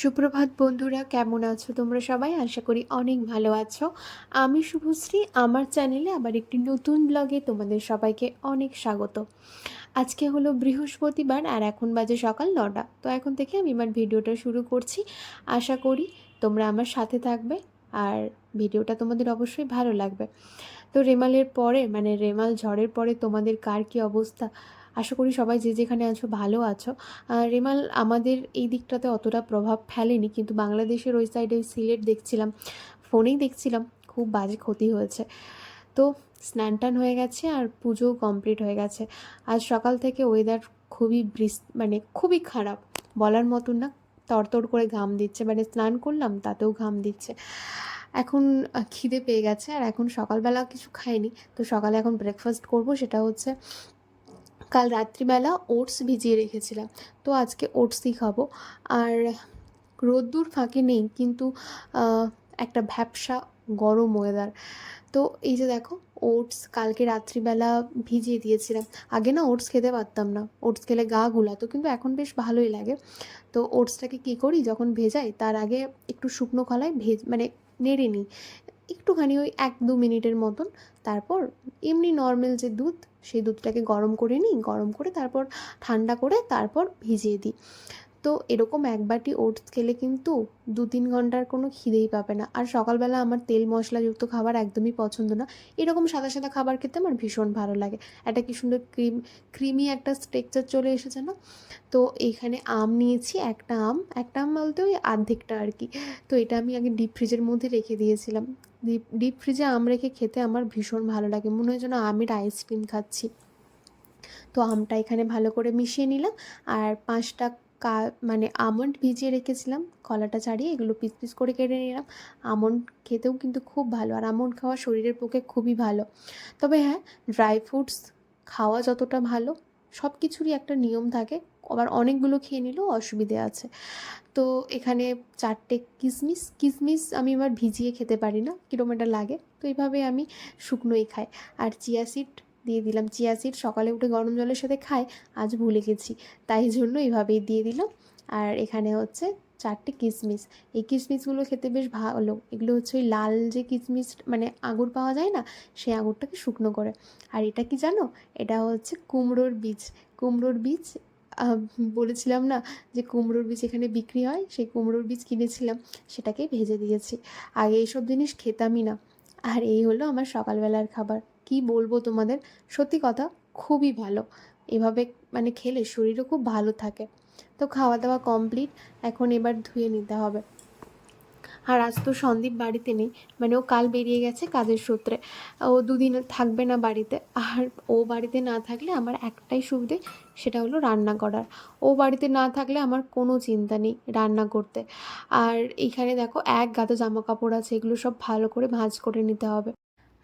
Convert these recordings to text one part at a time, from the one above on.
সুপ্রভাত বন্ধুরা, কেমন আছো তোমরা সবাই? আশা করি অনেক ভালো আছো। আমি শুভশ্রী, আমার চ্যানেলে আবার একটি নতুন ব্লগে তোমাদের সবাইকে অনেক স্বাগত। আজকে হলো বৃহস্পতিবার আর এখন বাজে সকাল নটা। তো এখন থেকে আমি এবার ভিডিওটা শুরু করছি। আশা করি তোমরা আমার সাথে থাকবে আর ভিডিওটা তোমাদের অবশ্যই ভালো লাগবে। তো রেমালের পরে মানে রেমাল ঝড়ের পরে তোমাদের কার কী অবস্থা? আশা করি সবাই যে যেখানে আছো ভালো আছো। রেমাল, আমাদের এই দিকটাতে অতটা প্রভাব ফেলেনি, কিন্তু বাংলাদেশের ওই সাইডে সিলেট দেখছিলাম, ফোনেই দেখছিলাম, খুব বাজে ক্ষতি হয়েছে। তো স্নান টান হয়ে গেছে আর পুজোও কমপ্লিট হয়ে গেছে। আজ সকাল থেকে ওয়েদার খুবই বৃষ মানে খুবই খারাপ, বলার মতন না, তরতর করে ঘাম দিচ্ছে। মানে স্নান করলাম, তাতেও ঘাম দিচ্ছে। এখন খিদে পেয়ে গেছে, আর এখন সকালবেলা কিছু খাইনি। তো সকালে এখন ব্রেকফাস্ট করব, সেটা হচ্ছে কাল রাত্রিবেলা ওটস ভিজিয়ে রেখেছিলাম। তো আজকে ওটসই খাব। আর রোদ্দুর ফাঁকে নেই, কিন্তু একটা ভ্যাপসা গরম ওয়েদার তো এই যে দেখো, ওটস কালকে রাত্রিবেলা ভিজিয়ে দিয়েছিলাম। আগে না ওটস খেতে পারতাম না। ওটস খেলে গা গুলাতো, কিন্তু এখন বেশ ভালোই লাগে। তো ওটসটাকে কী করি, যখন ভেজাই, তার আগে একটু শুকনো খলায় ভেজ মানে নেড়ে নিই। একটুখানি ওই এক দু মিনিটের মতন। তারপর এমনি নর্মাল যে দুধ সেই দুধটাকে গরম করে নিই গরম করে তারপর ঠান্ডা করে তারপর ভিজিয়ে দিই। তো এরকম এক বাটি ওটস খেলে কিন্তু দু তিন ঘণ্টার কোনো খিদেই পাবে না। আর সকালবেলা আমার তেল মশলাযুক্ত খাবার একদমই পছন্দ না। এরকম সাদা সাদা খাবার খেতে আমার ভীষণ ভালো লাগে। একটা কি সুন্দর ক্রিম, ক্রিমি একটা স্ট্রেকচার চলে এসেছে না? তো এইখানে আম নিয়েছি, একটা আম একটা আম বলতে ওই আর্ধেকটা আর কি। তো এটা আমি আগে ডিপ ফ্রিজের মধ্যে রেখে দিয়েছিলাম। ডিপ ডিপ ফ্রিজে আম রেখে খেতে আমার ভীষণ ভালো লাগে। মনে হয় যেন আমের আইসক্রিম খাচ্ছি। তো আমটা এখানে ভালো করে মিশিয়ে নিলাম। আর পাঁচটা কা মানে আমন্ড ভিজিয়ে রেখেছিলাম, কলাটা ছাড়িয়ে এগুলো পিস পিস করে কেটে নিলাম। আমন্ড খেতেও কিন্তু খুব ভালো, আর আমন্ড খাওয়া শরীরের পক্ষে খুবই ভালো। তবে হ্যাঁ ড্রাই ফ্রুটস খাওয়া যতটা ভালো, সব কিছুরই একটা নিয়ম থাকে। আবার অনেকগুলো খেয়ে নিলেও অসুবিধে আছে। তো এখানে চারটে কিশমিশ কিশমিশ আমি এবার ভিজিয়ে খেতে পারি না কীরকম এটা লাগে? তো এইভাবে আমি শুকনোই খাই। আর চিয়া সিড দিয়ে দিলাম চিয়া সিড। সকালে উঠে গরম জলের সাথে খাই, আজ ভুলে গেছি। তাই জন্য এইভাবেই দিয়ে দিলাম। আর এখানে হচ্ছে চারটে কিশমিশ এই কিশমিশগুলো খেতে বেশ ভালো। এগুলো হচ্ছে ওই লাল যে কিশমিশ মানে আঙুর পাওয়া যায় না, সেই আঙুরটাকে শুকনো করে। আর এটা কি জানো? এটা হচ্ছে কুমড়োর বীজ। কুমড়োর বীজ বলেছিলাম না যে কুমড়োর বীজ এখানে বিক্রি হয়? সেই কুমড়োর বীজ কিনেছিলাম সেটাকে ভেজে দিয়েছি। আগে এইসব জিনিস খেতামই না। আর এই হলো আমার সকালবেলার খাবার। কি বলব তোমাদের? সত্যি কথা, খুবই ভালো। এভাবে মানে খেলে শরীরও খুব ভালো থাকে। তো খাওয়া দাওয়া কমপ্লিট এখন এবার ধুয়ে নিতে হবে। আর আজ তো সন্দীপ বাড়িতে নেই মানে ও কাল বেরিয়ে গেছে কাজের সূত্রে। ও দুদিন থাকবে না বাড়িতে, আর ও বাড়িতে না থাকলে আমার একটাই সুবিধে, সেটা হলো রান্না করার। ও বাড়িতে না থাকলে আমার কোনো চিন্তা নেই রান্না করতে। আর এখানে দেখো, এক গাদা জামা কাপড় আছে, এগুলো সব ভালো করে ভাঁজ করে নিতে হবে।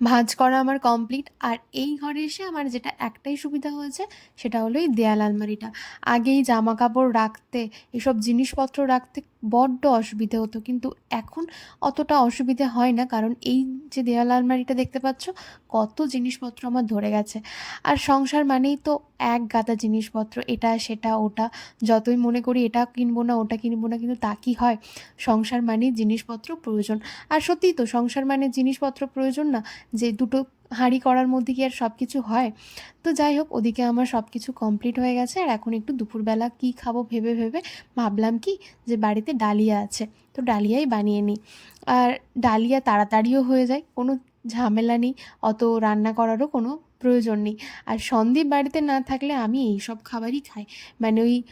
ভাঁজ করা আমার কমপ্লিট আর এই ঘরে এসে আমার যেটা একটাই সুবিধা হয়েছে, সেটা হলো এই দেয়াল আলমারিটা। আগেই জামা কাপড় রাখতে, এসব জিনিসপত্র রাখতে বড্ড অসুবিধে হতো। কিন্তু এখন অতটা অসুবিধে হয় না, কারণ এই যে দেয়াল আলমারিটা দেখতে পাচ্ছ, কত জিনিসপত্র আমার ধরে গেছে। আর সংসার মানেই তো এক গাদা জিনিসপত্র, এটা, সেটা, ওটা। যতই মনে করি এটা কিনবো না, ওটা কিনবো না, কিন্তু তা কি হয়? সংসার মানেই জিনিসপত্র প্রয়োজন। আর সত্যিই তো, সংসার মানে জিনিসপত্র প্রয়োজন না, যে দুটো হাঁড়ি করার মধ্যে কি আর সব কিছু হয়? তো যাই হোক, ওদিকে আমার সব কিছু কমপ্লিট হয়ে গেছে। আর এখন একটু দুপুরবেলা কি খাব ভেবে ভেবে ভাবলাম কি যে বাড়িতে ডালিয়া আছে। তো ডালিয়াই বানিয়ে নিই। আর ডালিয়া তাড়াতাড়িও হয়ে যায়, কোনো ঝামেলা নেই। অত রান্না করারও কোনো প্রয়োজন নেই। আর সন্দীপ বাড়িতে না থাকলে আমি এই সব খাবারই খাই। মানে ওই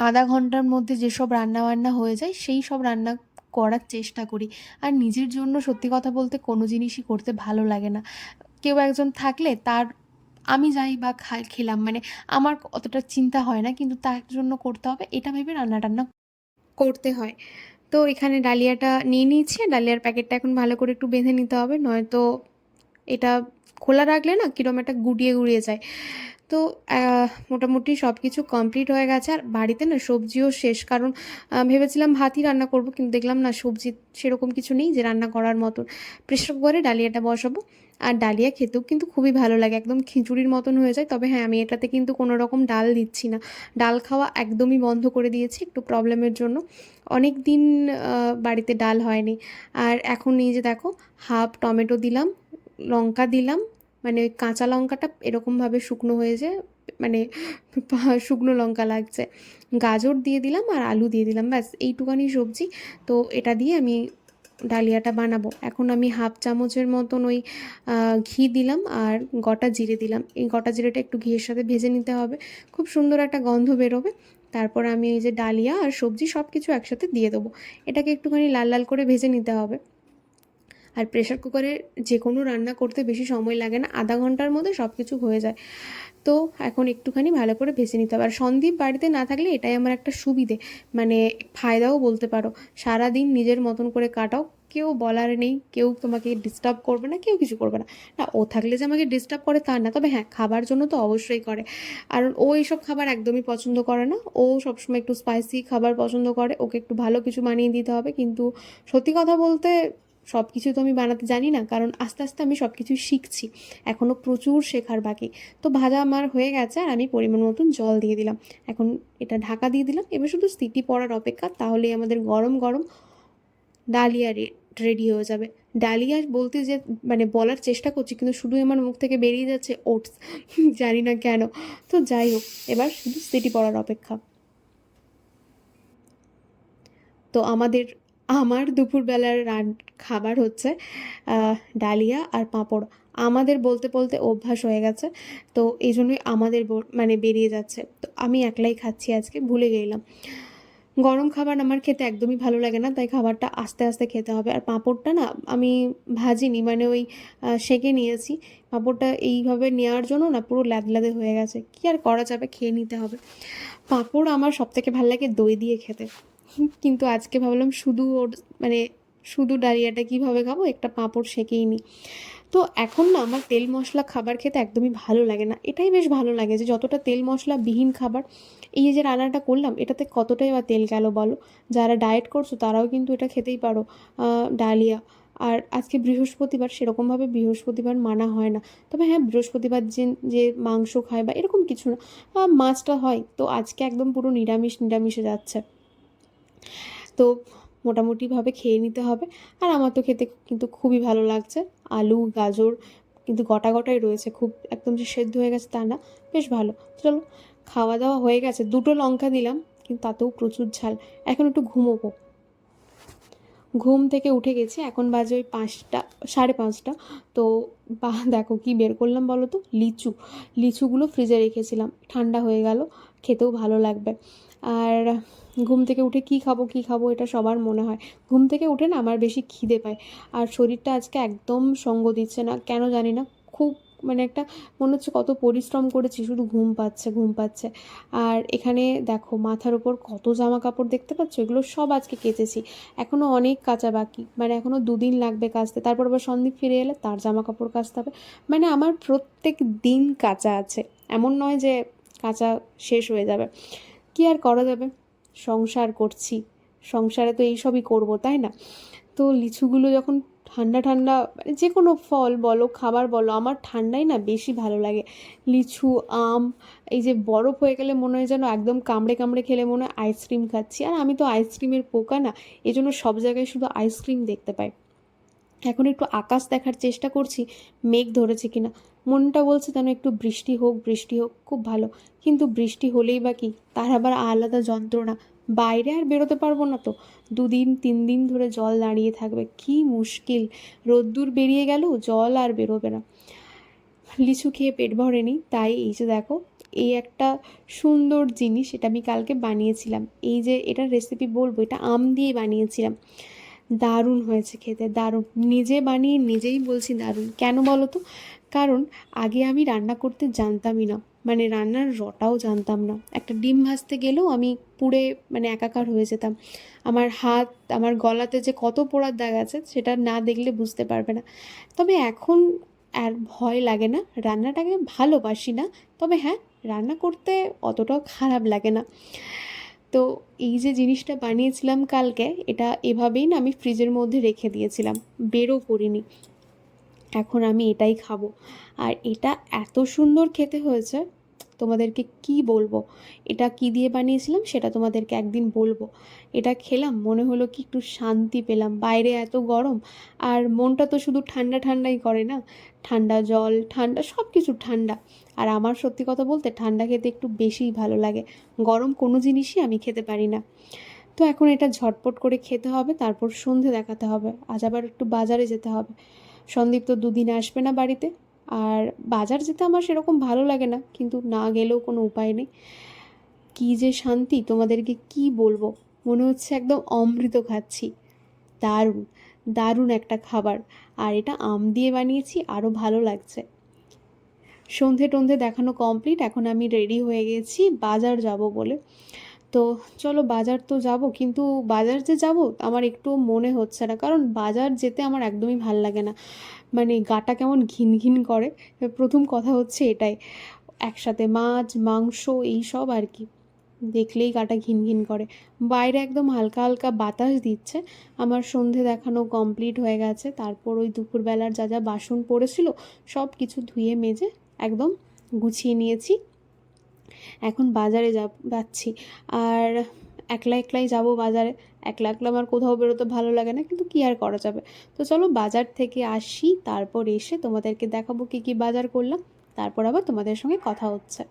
আধা ঘণ্টার মধ্যে যেসব রান্না বান্না হয়ে যায়, সেই সব রান্না করার চেষ্টা করি। আর নিজের জন্য সত্যি কথা বলতে কোনো জিনিসই করতে ভালো লাগে না। কেউ একজন থাকলে তার, আমি যাই বা খেলাম মানে আমার অতটা চিন্তা হয় না, কিন্তু তার জন্য করতে হবে, এটা ভেবে রান্না টান্না করতে হয়। তো এখানে ডালিয়াটা নিয়ে নিয়েছি, ডালিয়ার প্যাকেটটা এখন ভালো করে একটু বেঁধে নিতে হবে, নয়তো এটা খোলা রাখলে না কীরকম একটা গুটিয়ে গুড়িয়ে যায়। তো মোটামুটি সব কিছু কমপ্লিট হয়ে গেছে। আর বাড়িতে না সবজিও শেষ। কারণ ভেবেছিলাম ভাতই রান্না করব, কিন্তু দেখলাম না সবজি সেরকম কিছু নেই যে রান্না করার মতন। প্রেশার কুকারে ডালিয়াটা বসাবো। আর ডালিয়া খেতেও কিন্তু খুবই ভালো লাগে। একদম খিচুড়ির মতন হয়ে যায়। তবে হ্যাঁ আমি এটাতে কিন্তু কোনো রকম ডাল দিচ্ছি না। ডাল খাওয়া একদমই বন্ধ করে দিয়েছি একটু প্রবলেমের জন্য। অনেক দিন বাড়িতে ডাল হয়নি। আর এখন এই যে দেখো হাফ টমেটো দিলাম, লঙ্কা দিলাম মানে ওই কাঁচা লঙ্কাটা এরকমভাবে শুকনো হয়েছে মানে শুকনো লঙ্কা লাগছে। গাজর দিয়ে দিলাম আর আলু দিয়ে দিলাম, ব্যাস এইটুকানি সবজি। তো এটা দিয়ে আমি ডালিয়াটা বানাবো। এখন আমি হাফ চামচের মতন ওই ঘি দিলাম আর গোটা জিরে দিলাম। এই গোটা জিরেটা একটু ঘিয়ের সাথে ভেজে নিতে হবে। খুব সুন্দর একটা গন্ধ বেরোবে। তারপর আমি এই যে ডালিয়া আর সবজি সব কিছু একসাথে দিয়ে দেবো। এটাকে একটুখানি লাল লাল করে ভেজে নিতে হবে। আর প্রেশার কুকারে যে কোনো রান্না করতে বেশি সময় লাগে না, আধা ঘণ্টার মধ্যে সব কিছু হয়ে যায়। তো এখন একটুখানি ভালো করে ভেজে নিতে হবে। আর সন্দীপ বাড়িতে না থাকলে এটাই আমার একটা সুবিধে। মানে ফায়দাও বলতে পারো। সারাদিন নিজের মতন করে কাটাও। কেউ বলার নেই, কেউ তোমাকে ডিস্টার্ব করবে না, কেউ কিছু করবে না। না, ও থাকলে যে আমাকে ডিস্টার্ব করে তা না। তবে হ্যাঁ খাবার জন্য তো অবশ্যই করে। আর ও এইসব খাবার একদমই পছন্দ করে না। ও সবসময় একটু স্পাইসি খাবার পছন্দ করে। ওকে একটু ভালো কিছু বানিয়ে দিতে হবে। কিন্তু সত্যি কথা বলতে সব কিছু তো আমি বানাতে জানি না, কারণ আস্তে আস্তে আমি সব কিছুই শিখছি। এখনও প্রচুর শেখার বাকি। তো ভাজা আমার হয়ে গেছে আর আমি পরিমাণ মতন জল দিয়ে দিলাম। এখন এটা ঢাকা দিয়ে দিলাম। এবার শুধু সিটি পড়ার অপেক্ষা তাহলেই আমাদের গরম গরম ডালিয়া রেডি হয়ে যাবে। ডালিয়া বলতে যে মানে বলার চেষ্টা করছি, কিন্তু শুধু আমার মুখ থেকে বেরিয়ে যাচ্ছে ওটস। জানি না কেন। তো যাই হোক, এবার শুধু সিটি পড়ার অপেক্ষা। তো আমাদের আমার দুপুরবেলার রান খাবার হচ্ছে ডালিয়া আর পাঁপড়। আমাদের বলতে বলতে অভ্যাস হয়ে গেছে, তো এই জন্যই আমাদের মানে বেরিয়ে যাচ্ছে। তো আমি একলাই খাচ্ছি আজকে, ভুলে গেলাম। গরম খাবার আমার খেতে একদমই ভালো লাগে না, তাই খাবারটা আস্তে আস্তে খেতে হবে। আর পাঁপড়টা না, আমি ভাজিনি মানে ওই সেঁকে নিয়েছি। পাঁপড়টা এইভাবে নেওয়ার জন্য না পুরো ল্যাদল্যাদে হয়ে গেছে। কী আর করা যাবে, খেয়ে নিতে হবে। পাঁপড় আমার সবথেকে ভালো লাগে দই দিয়ে খেতে। কিন্তু আজকে ভাবলাম শুধু ওর মানে শুধু ডালিয়াটা কীভাবে খাব? একটা পাঁপড় সেঁকেই নিই তো এখন না আমার তেল মশলা খাবার খেতে একদমই ভালো লাগে না। এটাই বেশ ভালো লাগে যে যতটা তেল মশলা বিহীন খাবার, এই যে রান্নাটা করলাম, এটাতে কতটাই বা তেল গেল বলো? যারা ডায়েট করছ তারাও কিন্তু এটা খেতেই পারো। ডালিয়া। আর আজকে বৃহস্পতিবার, সেরকমভাবে বৃহস্পতিবার মানা হয় না। তবে হ্যাঁ বৃহস্পতিবার যে যে মাংস খায় বা এরকম কিছু না মাছটা হয়। তো আজকে একদম পুরো নিরামিষ, নিরামিষে যাচ্ছে। তো মোটামুটিভাবে খেয়ে নিতে হবে। আর আমার তো খেতে কিন্তু খুবই ভালো লাগছে। আলু, গাজর কিন্তু গোটা গোটাই রয়েছে। খুব একদম যে সেদ্ধ হয়ে গেছে তা না, বেশ ভালো। চলো, খাওয়া দাওয়া হয়ে গেছে। দুটো লঙ্কা দিলাম, কিন্তু তাতেও প্রচুর ঝাল। এখন একটু ঘুমোবো। ঘুম থেকে উঠে গেছি। এখন বাজে ওই পাঁচটা, সাড়ে পাঁচটা। তো বা, দেখো কি বের করলাম বলো তো? লিচু। লিচুগুলো ফ্রিজে রেখেছিলাম। ঠান্ডা হয়ে গেল। খেতেও ভালো লাগবে। আর ঘুম থেকে উঠে কি খাব কি খাব, এটা সবার মনে হয়। ঘুম থেকে উঠে না আমার বেশি খিদে পায়। আর শরীরটা আজকে একদম সঙ্গ দিচ্ছে না, কেন জানি না, খুব মানে একটা মনে হচ্ছে কত পরিশ্রম করেছি, শুধু ঘুম পাচ্ছে ঘুম পাচ্ছে। আর এখানে দেখো, মাথার ওপর কত জামা কাপড় দেখতে পাচ্ছ? এগুলো সব আজকে কেচেছি। এখনও অনেক কাঁচা বাকি মানে এখনও দুদিন লাগবে কাচতে। তারপর আবার সন্দীপ ফিরে এলে তার জামা কাপড় কাচতে হবে। মানে আমার প্রত্যেক দিন কাচা আছে। এমন নয় যে কাঁচা শেষ হয়ে যাবে। কি আর করা যাবে? সংসার করছি। সংসারে তো এইসবই করব, তাই না? তো লিচুগুলো যখন ঠান্ডা ঠান্ডা মানে যে কোনো ফল বলো, খাবার বলো, আমার ঠান্ডাই না বেশি ভালো লাগে। লিচু, আম, এই যে বরফ হয়ে গেলে মনে হয় যেন একদম কামড়ে কামড়ে খেলে মনে হয় আইসক্রিম খাচ্ছি। আর আমি তো আইসক্রিমের পোকা না এই জন্য সব জায়গায় শুধু আইসক্রিম দেখতে পাই। এখন একটু আকাশ দেখার চেষ্টা করছি, মেঘ ধরেছে কিনা। মনটা বলছে যেন একটু বৃষ্টি হোক বৃষ্টি হোক, খুব ভালো। কিন্তু বৃষ্টি হলেই বা কি? তার আবার আলাদা যন্ত্রণা। বাইরে আর বেরোতে পারব না তো। দুদিন, তিন দিন ধরে জল দাঁড়িয়ে থাকবে। কি মুশকিল। রোদ্দুর বেরিয়ে গেল, জল আর বেরোবে না। লিচু খেয়ে পেট ভরেনি, তাই এই যে দেখো, এই একটা সুন্দর জিনিস এটা আমি কালকে বানিয়েছিলাম। এই যে এটার রেসিপি বলব, এটা আম দিয়ে বানিয়েছিলাম। দারুণ হয়েছে খেতে, দারুণ। নিজে বানিয়ে নিজেই বলছি দারুণ। কেন বলো তো? কারণ আগে আমি রান্না করতে জানতামই না। মানে রান্নার রটাও জানতাম না। একটা ডিম ভাজতে গেলেও আমি পুড়ে মানে একাকার হয়ে যেতাম। আমার হাত, আমার গলাতে যে কত পোড়ার দাগ আছে, সেটা না দেখলে বুঝতে পারবে না। তবে এখন আর ভয় লাগে না। রান্নাটাকে ভালোবাসি না। তবে হ্যাঁ রান্না করতে অতটাও খারাপ লাগে না। তো এই যে জিনিসটা বানিয়েছিলাম কালকে, এটা এভাবেই না আমি ফ্রিজের মধ্যে রেখে দিয়েছিলাম। বেরও করিনি। এখন আমি এটাই খাব। আর এটা এত সুন্দর খেতে হয়েছে, তোমাদেরকে কি বলব? এটা কি দিয়ে বানিয়েছিলাম সেটা তোমাদেরকে একদিন বলব। এটা খেলাম, মনে হলো কি একটু শান্তি পেলাম। বাইরে এত গরম, আর মনটা তো শুধু ঠান্ডা ঠান্ডাই করে না? ঠান্ডা জল, ঠান্ডা সব কিছু ঠান্ডা। আর আমার সত্যি কথা বলতে ঠান্ডা খেতে একটু বেশিই ভালো লাগে। গরম কোনো জিনিসই আমি খেতে পারি না। তো এখন এটা ঝটপট করে খেতে হবে, তারপর সন্ধে দেখাতে হবে। আজ আবার একটু বাজারে যেতে হবে। সন্দীপ তো দুদিন আসবে না বাড়িতে। আর বাজার যেতে আমার সেরকম ভালো লাগে না, কিন্তু না গেলেও কোনো উপায় নেই। কী যে শান্তি, তোমাদেরকে কি বলব? মনে হচ্ছে একদম অমৃত খাচ্ছি। দারুণ দারুণ একটা খাবার। আর এটা আম দিয়ে বানিয়েছি আরও ভালো লাগছে। সন্ধে টন্ধে দেখানো কমপ্লিট এখন আমি রেডি হয়ে গেছি, বাজার যাব বলে। তো চলো বাজার তো যাব, কিন্তু বাজার যে যাব আমার একটু মনে হচ্ছে না। কারণ বাজার যেতে আমার একদমই ভালো লাগে না। মানে গাটা কেমন ঘিন ঘিন করে। প্রথম কথা হচ্ছে এটাই। একসাথে মাছ, মাংস এই সব আর কি। দেখলেই গাটা ঘিন ঘিন করে। বাইরে একদম হালকা হালকা বাতাস দিচ্ছে। আমার সন্ধে দেখানো কমপ্লিট হয়ে গেছে। তারপর ওই দুপুরবেলার যা যা বাসন পড়েছিল সব কিছু ধুয়ে মেজে একদম গুছিয়ে নিয়েছি। এখন বাজারে যাব, যাচ্ছি। আর একলা একলাই যাব বাজারে। একলা একলা আমার কোথাও বেরোতে ভালো লাগে না, কিন্তু কী আর করা যাবে? তো চলো বাজার থেকে আসি, তারপর এসে তোমাদেরকে দেখাবো কী কী বাজার করলাম, তারপর আবার তোমাদের সঙ্গে কথা হচ্ছে।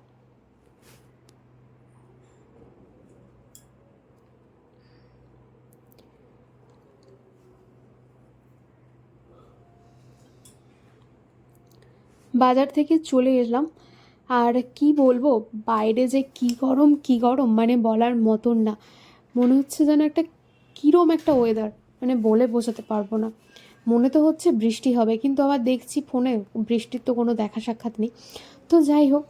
বাজার থেকে চলে এলাম। আর কি বলব? বাইরে যে কি গরম কি গরম? মানে বলার মতন না। মনে হচ্ছে যেন একটা কীরম একটা ওয়েদার মানে বলে বোঝাতে পারব না। মনে তো হচ্ছে বৃষ্টি হবে, কিন্তু আবার দেখছি ফোনে বৃষ্টির তো কোনো দেখা সাক্ষাৎ নেই। তো যাই হোক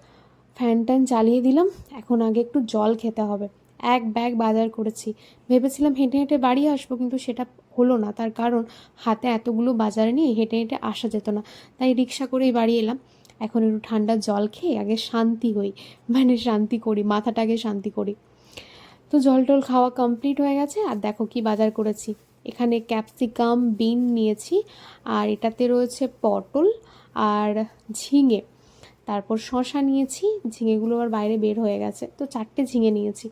ফ্যান ট্যান চালিয়ে দিলাম। এখন আগে একটু জল খেতে হবে। এক ব্যাগ বাজার করেছি। ভেবেছিলাম হেঁটে হেঁটে বাড়ি আসব, কিন্তু সেটা হলো না। তার কারণ, হাতে এতগুলো বাজারে নিয়ে হেঁটে হেঁটে আসা যেত না। তাই রিক্সা করেই বাড়ি এলাম। এখন একটু ঠান্ডা জল খেয়ে আগে শান্তি হই মানে শান্তি করি, মাথাটাকে শান্তি করি। তো জল টল খাওয়া কমপ্লিট হয়ে গেছে, আর দেখো কি বাজার করেছি। এখানে ক্যাপসিকাম বিন নিয়েছি, আর এটাতে রয়েছে পটল আর ঝিঙে। তারপর শশা নিয়েছি, ঝিঙেগুলো আবার বাইরে বের হয়ে গেছে। তো চারটে ঝিঙে নিয়েছি,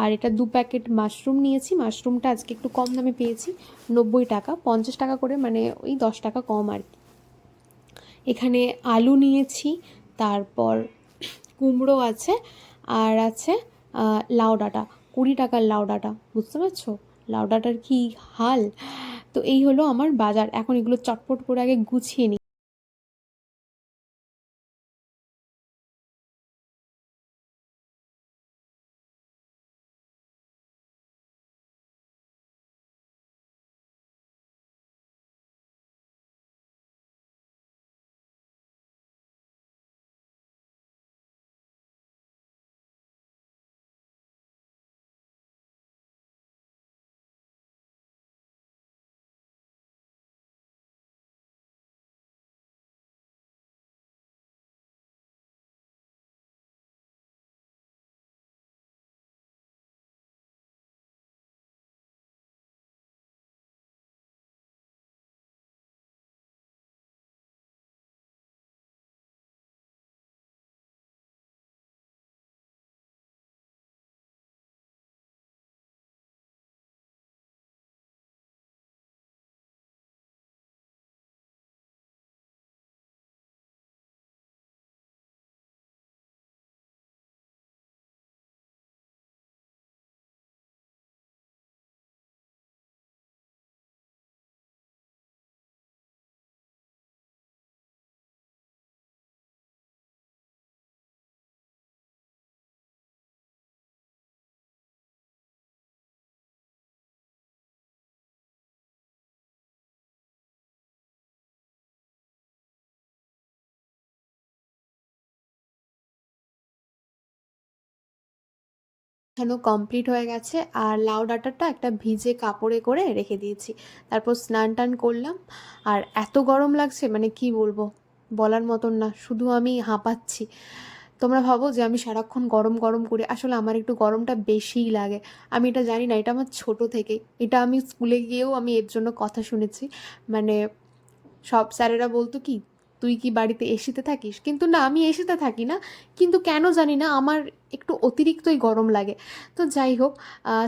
আর এটা দু প্যাকেট মাশরুম নিয়েছি। মাশরুমটা আজকে একটু কম দামে পেয়েছি, নব্বই টাকা, পঞ্চাশ টাকা করে মানে ওই দশ টাকা কম আর কি। এখানে আলু নিয়েছি, তারপর কুমড়ো আছে, আর আছে লাউ ডাঁটা, কুড়ি টাকার লাউ ডাঁটা, বুঝতে পারছ? লাউ ডাঁটার কী হাল? তো এই হলো আমার বাজার। এখন এগুলো চটপট করে আগে গুছিয়ে নিই। এখানেও কমপ্লিট হয়ে গেছে। আর লাউ ডাঁটাটা একটা ভিজে কাপড়ে করে রেখে দিয়েছি। তারপর স্নান টান করলাম। আর এত গরম লাগছে মানে কি বলব? বলার মতন না, শুধু আমি হাঁপাচ্ছি। তোমরা ভাবো যে আমি সারাক্ষণ গরম গরম করে, আসলে আমার একটু গরমটা বেশিই লাগে। আমি এটা জানি না, এটা আমার ছোট থেকে। এটা আমি স্কুলে গিয়েও আমি এর জন্য কথা শুনেছি। মানে সব স্যারেরা বলতো কি তুই কি বাড়িতে এসিতে থাকিস? কিন্তু না, আমি এসিতে থাকি না। কিন্তু কেন জানি না, আমার একটু অতিরিক্তই গরম লাগে। তো যাই হোক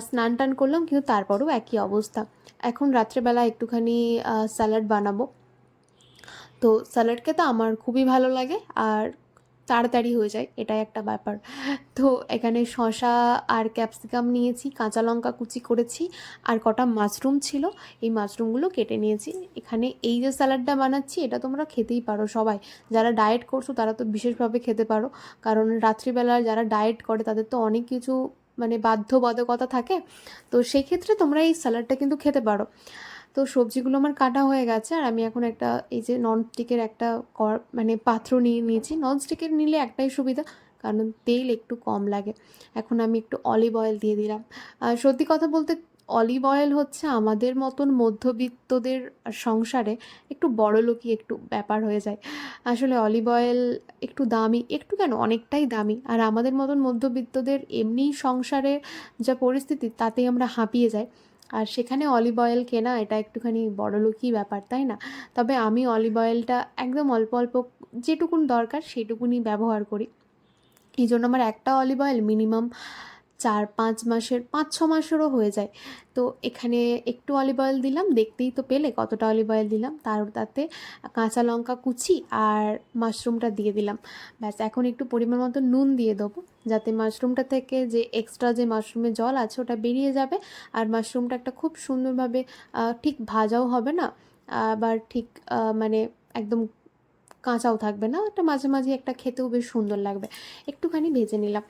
স্নান টান করলাম, কিন্তু তারপরও একই অবস্থা। এখন রাত্রেবেলা একটুখানি স্যালাড বানাবো। তো স্যালাডকে তো আমার খুবই ভালো লাগে, আর তাড়াতাড়ি হয়ে যায়, এটাই একটা ব্যাপার। তো এখানে শসা আর ক্যাপসিকাম নিয়েছি, কাঁচা লঙ্কা কুচি করেছি, আর কটা মাশরুম ছিল, এই মাশরুমগুলো কেটে নিয়েছি। এখানে এই যে স্যালাডটা বানাচ্ছি, এটা তোমরা খেতেই পারো সবাই। যারা ডায়েট করছ, তারা তো বিশেষভাবে খেতে পারো। কারণ রাত্রিবেলা যারা ডায়েট করে, তাদের তো অনেক কিছু মানে বাধ্যবাধকতা থাকে। তো সেই ক্ষেত্রে তোমরা এই স্যালাডটা কিন্তু খেতে পারো। তো সবজিগুলো আমার কাটা হয়ে গেছে আর আমি এখন একটা এই যে নন স্টিকের একটা কর মানে পাত্র নিয়ে নিয়েছি। নন স্টিকের নিলে একটাই সুবিধা, কারণ তেল একটু কম লাগে। এখন আমি একটু অলিভ অয়েল দিয়ে দিলাম। সত্যি কথা বলতে অলিভ অয়েল হচ্ছে আমাদের মতন মধ্যবিত্তদের সংসারে একটু বড়লোকি একটু ব্যাপার হয়ে যায়। আসলে অলিভ অয়েল একটু দামি, একটু কেন অনেকটাই দামি। আর আমাদের মতন মধ্যবিত্তদের এমনিই সংসারে যা পরিস্থিতি, তাতেই আমরা হাঁপিয়ে যাই। আর সেখানে অলিভ অয়েল কেনা, এটা একটুখানি বড়লোকই ব্যাপার, তাই না? তবে আমি অলিভ অয়েলটা একদম অল্প অল্প যেটুকুন দরকার সেটুকুনি ব্যবহার করি। এই জন্য আমার একটা অলিভ অয়েল মিনিমাম চার, পাঁচ মাসের, পাঁচ, ছ মাসেরও হয়ে যায়। তো এখানে একটু অলিভ অয়েল দিলাম, দেখতেই তো পেলে কতটা অলিভ অয়েল দিলাম। তার তাতে কাঁচা লঙ্কা কুচি আর মাশরুমটা দিয়ে দিলাম। ব্যাস, এখন একটু পরিমাণ মতো নুন দিয়ে দেবো, যাতে মাশরুমটা থেকে যে এক্সট্রা যে মাশরুমের জল আছে ওটা বেরিয়ে যাবে। আর মাশরুমটা একটা খুব সুন্দরভাবে ঠিক ভাজাও হবে না। আবার ঠিক মানে একদম কাঁচাও থাকবে না একটা মাঝে মাঝে একটা খেতেও বেশ সুন্দর লাগবে। একটুখানি ভেজে নিলাম।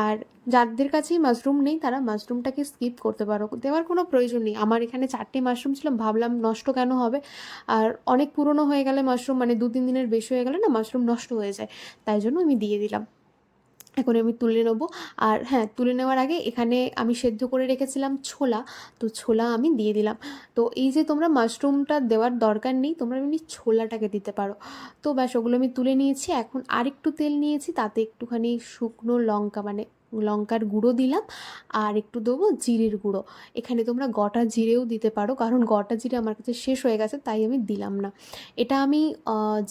আর যাদের কাছেই মাশরুম নেই, তারা মাশরুমটাকে স্কিপ করতে পারো। দেওয়ার কোনো প্রয়োজন নেই। আমার এখানে চারটে মাশরুম ছিল ভাবলাম নষ্ট কেন হবে? আর অনেক পুরনো হয়ে গেলে মাশরুম মানে দু তিন দিনের বেশি হয়ে গেলে না মাশরুম নষ্ট হয়ে যায়। তাই জন্য আমি দিয়ে দিলাম। এখন আমি তুলে নেব। আর হ্যাঁ তুলে নেওয়ার আগে এখানে আমি সেদ্ধ করে রেখেছিলাম ছোলা। তো ছোলা আমি দিয়ে দিলাম। তো এই যে তোমরা মাশরুমটা দেওয়ার দরকার নেই, তোমরা এমনি ছোলাটাকে দিতে পারো। তো ব্যাস, ওগুলো আমি তুলে নিয়েছি। এখন আরেকটু তেল নিয়েছি, তাতে একটুখানি শুকনো লঙ্কা মানে লঙ্কার গুঁড়ো দিলাম। আর একটু দেবো জিরের গুঁড়ো। এখানে তোমরা গোটা জিরেও দিতে পারো, কারণ গোটা জিরে আমার কাছে শেষ হয়ে গেছে, তাই আমি দিলাম না। এটা আমি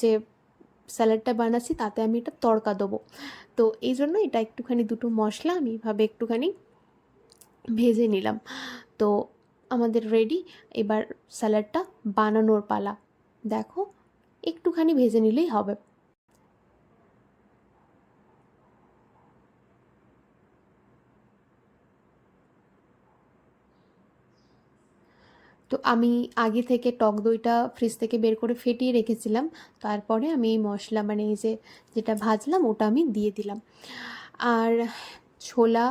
যে স্যালাডটা বানাচ্ছি, তাতে আমি এটা তড়কা দেবো। তো এই জন্য এটা একটুখানি দুটো মশলা আমি এভাবে একটুখানি ভেজে নিলাম। তো আমাদের রেডি এবার স্যালাডটা বানানোর পালা। দেখো, একটুখানি ভেজে নিলেই হবে। তো আমি আগে থেকে টক দইটা ফ্রিজ থেকে বের করে ফেটিয়ে রেখেছিলাম। তারপরে আমি এই মশলা মানে এই যে যেটা ভাজলাম, ওটা আমি দিয়ে দিলাম। আর ছোলা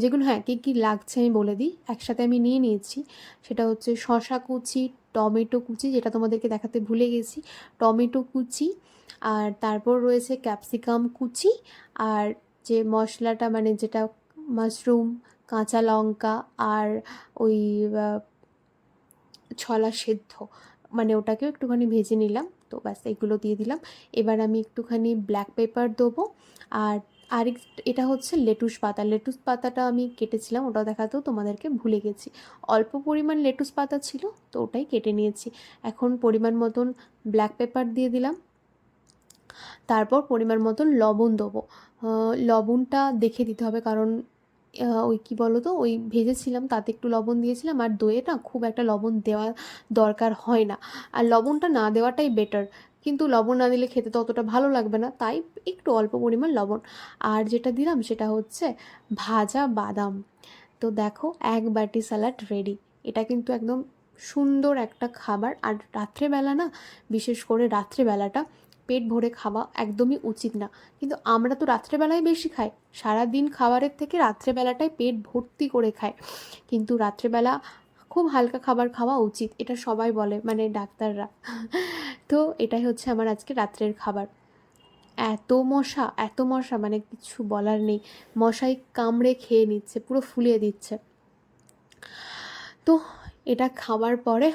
যেগুলো হ্যাঁ কী কী লাগছে আমি বলে দিই। একসাথে আমি নিয়ে নিয়েছি। সেটা হচ্ছে শসা কুচি, টমেটো কুচি, যেটা তোমাদেরকে দেখাতে ভুলে গেছি। টমেটো কুচি, আর তারপর রয়েছে ক্যাপসিকাম কুচি, আর যে মশলাটা মানে যেটা মাশরুম, কাঁচা লঙ্কা, আর ওই ছলা সেদ্ধ। মানে ওটাকেও একটুখানি ভেজে নিলাম, তো ব্যাস এগুলো দিয়ে দিলাম। এবার আমি একটুখানি ব্ল্যাক পেপার দেবো। আর আরেক, এটা হচ্ছে লেটুস পাতা। লেটুস পাতাটা আমি কেটেছিলাম, ওটা দেখাতেও তোমাদেরকে ভুলে গেছি। অল্প পরিমাণ লেটুস পাতা ছিল, তো ওটাই কেটে নিয়েছি। এখন পরিমাণ মতন ব্ল্যাক পেপার দিয়ে দিলাম। তারপর পরিমাণ মতন লবণ দেবো। লবণটা দেখে দিতে হবে, কারণ ওই কী বলো তো ওই ভেজেছিলাম, তাতে একটু লবণ দিয়েছিলাম, আর দইয়ে না খুব একটা লবণ দেওয়া দরকার হয় না। আর লবণটা না দেওয়াটাই বেটার কিন্তু লবণ না দিলে খেতে তো অতটা ভালো লাগবে না, তাই একটু অল্প পরিমাণ লবণ। আর যেটা দিলাম সেটা হচ্ছে ভাজা বাদাম। তো দেখো, এক বাটি স্যালাড রেডি এটা কিন্তু একদম সুন্দর একটা খাবার। আর রাত্রেবেলা না, বিশেষ করে রাত্রেবেলাটা পেট ভরে খাওয়া একদমই উচিত না। কিন্তু আমরা তো রাত্রেবেলায় বেশি খাই। সারা দিন খাবারের থেকে রাত্রেবেলাটায় পেট ভর্তি করে খায় কিন্তু রাত্রেবেলা খুব হালকা খাবার খাওয়া উচিত, এটা সবাই বলে মানে ডাক্তাররা। তো এটাই হচ্ছে আমার আজকে রাত্রের খাবার। এত মশা এত মশা মানে কিছু বলার নেই। মশাই কামড়ে খেয়ে নিচ্ছে, পুরো ফুলিয়ে দিচ্ছে। তো এটা খাওয়ার পরে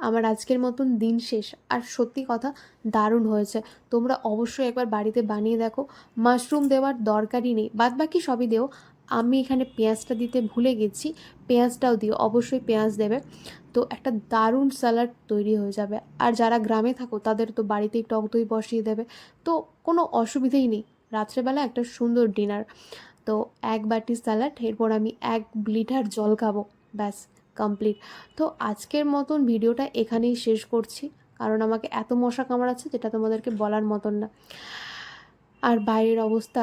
আমার আজকের মতন দিন শেষ। আর সত্যি কথা, দারুণ হয়েছে। তোমরা অবশ্যই একবার বাড়িতে বানিয়ে দেখো। মাশরুম দেওয়ার দরকারই নেই। বাদ বাকি সবই দেও। আমি এখানে পেঁয়াজটা দিতে ভুলে গেছি। পেঁয়াজটাও দিও। অবশ্যই পেঁয়াজ দেবে। তো একটা দারুণ স্যালাড তৈরি হয়ে যাবে। আর যারা গ্রামে থাকো, তাদের তো বাড়িতেই টক দই বসিয়ে দেবে। তো কোনো অসুবিধেই নেই। রাত্রেবেলা একটা সুন্দর ডিনার। তো এক বাটি স্যালাড, এরপর আমি এক লিটার জল খাব। ব্যাস। কমপ্লিট তো আজকের মতন ভিডিওটা এখানেই শেষ করছি, কারণ আমাকে এত মশা কামড়াচ্ছে যেটা তোমাদেরকে বলার মতন না। আর বাইরের অবস্থা